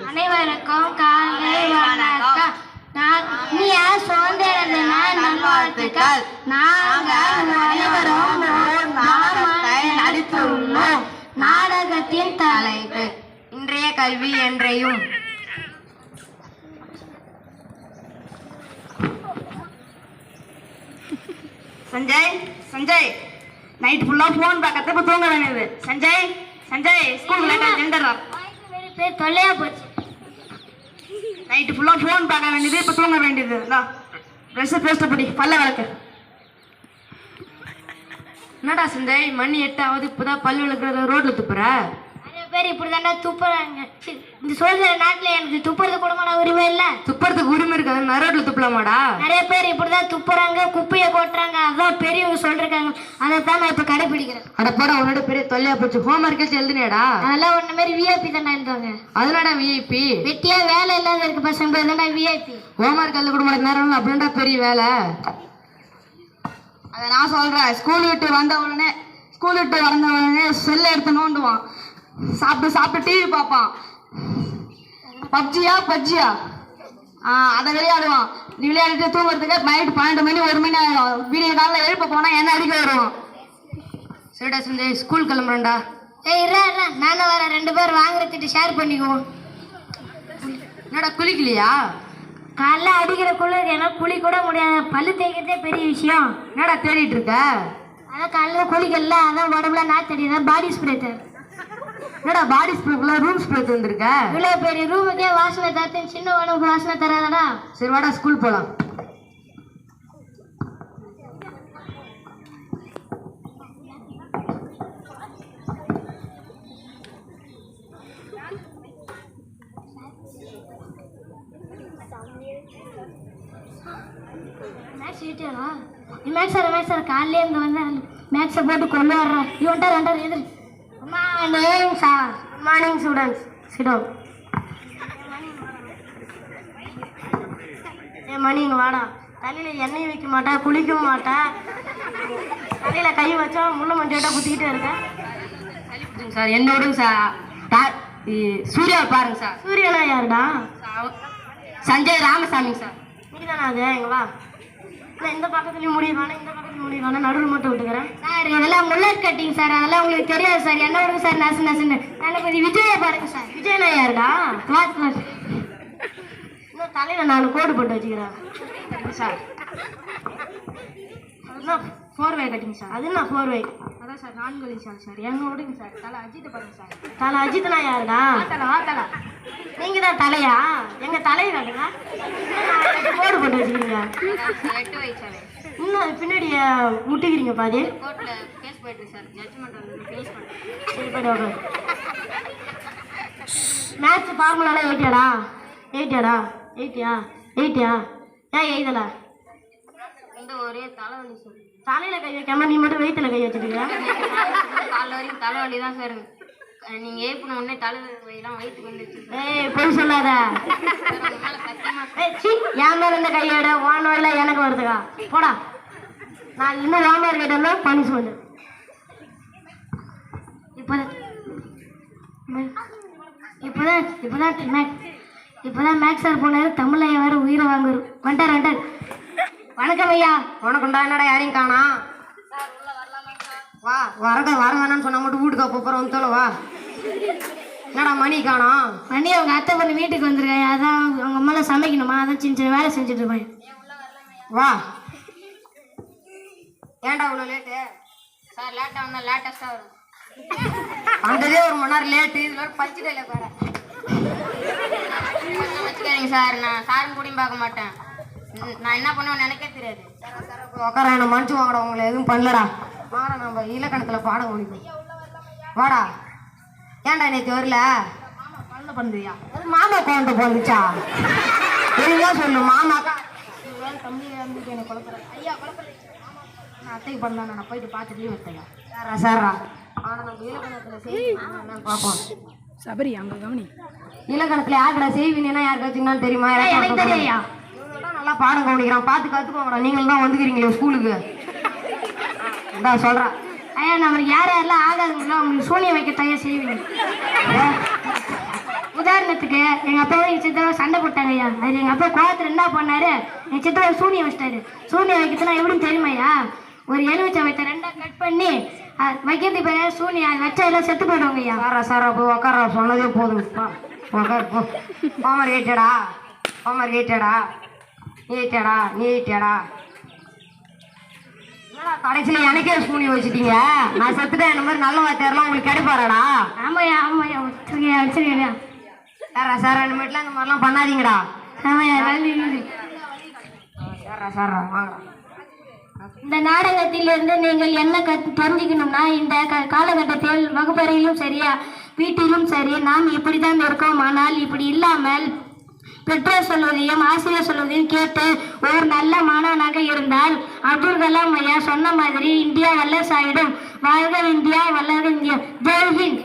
அனைவருக்கும் காலை வணக்கம். நான் இனிய சுதந்திர தின நல்வாழ்த்துக்கள். நாங்கள் அனைவரும் நடித்துள்ளோம் நாடகத்தின் தலைப்பு இன்றைய கல்வி என்றையும். சஞ்சய் சஞ்சய். நைட் ஃபுல்லா ஃபோன் பார்க்கறது இப்போ தூங்க வேண்டியது சஞ்சய் சஞ்சய் ஸ்கூல் லேட்டாக ஜெண்டரா பேர் தொல்லையா போச்சு. நைட்டு ஃபுல்லாக ஃபோன் பார்க்க வேண்டியது இப்போ தூங்க வேண்டியது. தான் ட்ரெஸ்ஸை பேஸ்ட் படி பல்ல விளக்கு என்னடா சஞ்சய் மணி எட்டாவது இப்போதான் பல் விளக்குறத ரோட்டில் துப்புற? நிறைய பேர் இப்படி தானே துப்புறாங்க. சுதந்திர நாட்டில் எனக்கு துப்புறது கூடமான உரிமை இல்லை. துப்புறதுக்கு உரிமை இருக்காது நான் ரோட்ல துப்பலாமாடா? நிறைய பேர் இப்படிதான் துப்புறாங்க குப்பையை கொட்டுறாங்க. அதான் பெரியவங்க சொல்றாங்க அதை தான் நான் இப்ப கடைபிடிக்கிறேன். அட போடா உன்னோட பெரிய தொல்லையா போச்சு. ஹோம் ஒர்க் எழுதுனேடா அதெல்லாம் ஒன்ன மாதிரி விஐபி தானே இருந்தாங்க அதனாடா விஐபி வெட்டியா வேலை இல்லாத இருக்க பசங்க பேர் தானே விஐபி ஹோம் ஒர்க் எழுத கூட மாட்டேன் நேரம் அப்படின்டா பெரிய வேலை? அதை நான் சொல்றேன். ஸ்கூல் விட்டு வந்த உடனே ஸ்கூல் விட்டு வந்த உடனே செல்லை எடுத்து நோண்டுவான். சாப்பிட்டு சாப்பிட்டு டிவி பார்ப்பான். பப்ஜியா பப்ஜியா? அதை விளையாடுவான் நீ விளையாடிட்டு தூங்குறதுக்கு நைட்டு பன்னெண்டு மணி ஒரு மணி ஆயிடும் வீடியோ காலில் எழுப்ப போனா என்ன அடிக்க வருவான் சரிடா சஞ்சய் ஸ்கூல் கிளம்புறேன்டா. ஏய் இரா இரா. நானும் வரேன். ரெண்டு பேர் வாங்குறதுட்டு ஷேர் பண்ணிக்குவோம். என்னடா குளிக்கலையா? காலைல அடிக்கிற குளிர் எல்லாம் குளி கூட முடியாது. பல்லு தேய்க்கிறதே பெரிய விஷயம். என்னடா தேடிட்டு இருக்க? அதான் காலைல குளிக்கல. அதான் உடம்புல நாத்தடி தான் பாடி ஸ்ப்ரே தரு என்னடா பாடி ஸ்ப்ரேக்குள்ள ரூம் ஸ்ப்ரே தந்துருக்க? இவ்வளோ பெரிய ரூமுக்கே வாசனை தரத்து சின்ன உடம்புக்கு வாசனை தராதடா? சரி வாடா ஸ்கூல் போலாம். மேக்ஸ் சார் மேக்ஸ் சார் காலையில இருந்து வந்தேன். மேக்ஸை போட்டு கொண்டு வர்றேன். இவன்ட்டா ரெண்டாவது எதிரி மார்னிங் சார் மார்னிங் ஸ்டூடெண்ட்ஸ் சிடம் ஏ மணி இங்க வாடா. தலையில் எண்ணெய் வைக்க மாட்டா குளிக்க மாட்டா. தலையில் கை வச்சா முள்ள மண்டியோட குத்திக்கிட்டே இருக்கேன் சார் என்ன விடுங்க சார்? சூர்யாவை பாருங்க சார். சூரியனா யாருடா? சஞ்சய் ராமசாமி சார். நீ தானே அது? எங்க வா. நான் இந்த பக்கத்துலயும் முடிவு இந்த பக்கத்துலயும் முடிவு நடுவில் மட்டும் விட்டுக்கிறேன். சார் இதெல்லாம் முல்லட் கட்டிங் சார். அதெல்லாம் உங்களுக்கு தெரியாது சார். என்ன விடுங்க சார் நசு நசுன்னு. எனக்கு கொஞ்சம் விஜயை பாருங்க சார். விஜயனா யாருடா? கிளாஸ் கிளாஸ் இன்னும் தலையில நாலு கோடு போட்டு வச்சுக்கிறேன் சார். அதுதான் ஃபோர் வே கட்டிங் சார். அது என்ன ஃபோர் வே அதான் சார் நான்கு சார் சார். எங்க விடுங்க சார். தலை அஜித் பாருங்க சார். தலை அஜித்னா யாருடா? தலை தலை நீங்க தான் தலையா? எங்க காட்டுங்க. என்ன கோடு போட்டு வச்சுக்கிறீங்க. அது பின்னாடி முட்டிக்கிறீங்க பாதி. மேட்ச் ஃபார்முலாலாம் எயிட்டியாடா எயிட்டியாடா எயிட்டியா எயிட்டியா ஏன் எய்தல இந்த ஒரே தலைவலி சார் தலையில கை வைக்காம நீ மட்டும் வெயித்துல கை வச்சுருக்கியா? காலைல வரைக்கும் தலைவலி தான் சார் நீங்க ஏப்பின உடனே தலைவலிலாம் வயிற்றுக்கு வந்துச்சு ஏய் பொய் சொல்லாத. ஏய் சீ என் மேல இந்த கையோட ஓனோட எனக்கு வருதுக்கா. போடா. நான் இன்னும் ஓனர் கிட்ட பனிஷ்மெண்ட் இப்போதான். இப்போதான் இப்போதான் மேக் இப்போதான் மேக்ஸ் சார் போனாரு. தமிழ்ல வேற உயிரை வாங்குரு வந்துட்டார் வந்துட்டார். வணக்கம் ஐயா. உனக்குண்டா என்னடா யாரையும் காணா? வா வரத வர வேணாம்னு சொன்னா மட்டும் வீட்டுக்கு போகிறோம் வந்து வா. என்னடா மணி காணோம் மணி அவங்க அத்தை பொண்ணு வீட்டுக்கு வந்திருக்காங்க. அதான் அவங்க அம்மாலாம் சமைக்கணுமா? அதான் சின்ன சின்ன வேலை செஞ்சுட்டு இருப்பேன் வா. ஏன்டா இவ்வளோ லேட்டு சார் லேட்டாக வந்தால் லேட்டஸ்ட்டாக வரும். வந்ததே ஒரு மணி நேரம் லேட்டு இதில் பறிச்சுட்டே இல்லை பாரு. வச்சுக்காதீங்க சார் நான் சாரும் கூடயும் பார்க்க மாட்டேன். நான் என்ன பண்ணுவேன்னு எனக்கே தெரியாது. உட்கார என்ன மன்னிச்சு வாங்கடா உங்களை எதுவும் பண்ணலடா. வாடா நம்ம இலக்கணத்தில் பாடம் முடிப்போம். வாடா. ஏன்டா நேற்று வரல? குழந்தை பண்ணுறியா மாமா குழந்தை பிறந்துச்சா ஒழுங்கா சொல்லு மாமாக்கா தம்பி எனக்கு குழப்பறேன் ஐயா குழப்பறேன் நான் அத்தைக்கு பண்ணலாம் நான் போயிட்டு பார்த்துட்டு லீவ் எடுத்தேன் சாரா சாரா. ஆனால் நம்ம இலக்கணத்தில் செய்வினா பார்ப்போம். சபரி அங்க கவனி. இலக்கணத்தில் யாருக்கடா செய்வினா யாருக்காச்சும் தெரியுமா? எனக்கு தெரியா? நல்லா பாடம் கவனிக்கிறான். பார்த்து கற்றுக்கோங்கடா நீங்களும் தான் வந்துக்கிறீங்களே ஸ்கூலுக்கு. இந்தா சொல்கிறேன் ஐயா நம்மளுக்கு யார் யாரெல்லாம் ஆகாதுங்களோ அவங்களுக்கு சூனியம் வைக்க தயார் செய்வீங்க உதாரணத்துக்கு எங்க அப்பாவும் எங்க சித்தாவும் சண்டை போட்டாங்க ஐயா. அது எங்க அப்பா கோவத்துல என்ன பண்ணாரு? எங்க சித்தாவை சூனியம் வச்சிட்டாரு. சூனியம் வைக்கிறதுனா எப்படின்னு தெரியுமாய்யா ஒரு எலுமிச்சை வைத்த ரெண்டா கட் பண்ணி வைக்கிறது பேர் சூனியம் அது வச்சா எல்லாம் செத்து போயிடுவாங்க ஐயா. சாரா சாரா போய் உக்கார சொன்னதே போதும். உக்கார் போ. ஹோம்ஒர்க் ஏற்றடா ஹோம்ஒர்க் ஏற்றடா நீ ஏற்றடா நீ ஏற்றடா என்னடா கடைசியில் எனக்கே சூனி வச்சுட்டீங்க? நான் செத்துட்டேன் இந்த மாதிரி நல்ல வாத்தியாரெலாம் உங்களுக்கு கிடைப்பாராடா? ஆமாய்யா ஆமாய்யா வச்சிருக்கேன் வச்சிருக்கேன் சாரா சாரா இனிமேட்லாம் இந்த மாதிரிலாம் பண்ணாதீங்கடா. இது. சாரா சாரா வாங்கடா. இந்த நாடகத்திலிருந்து நீங்கள் என்ன கத் தெரிஞ்சுக்கணும்னா இந்த க- காலகட்டத்தில் வகுப்பறையிலும் சரியா வீட்டிலும் சரி நாம் இப்படித்தான் இருக்கோம். ஆனால் இப்படி இல்லாமல் பெற்றோர் சொல்வதையும் ஆசிரியர் சொல்வதையும் கேட்டு ஒரு நல்ல மாணவனாக இருந்தால் அப்துல் கலாம் ஐயா சொன்ன மாதிரி இந்தியா வல்லசாயிடும் வாழ்க இந்தியா வல்லக இந்தியா. ஜெய்ஹிந்த்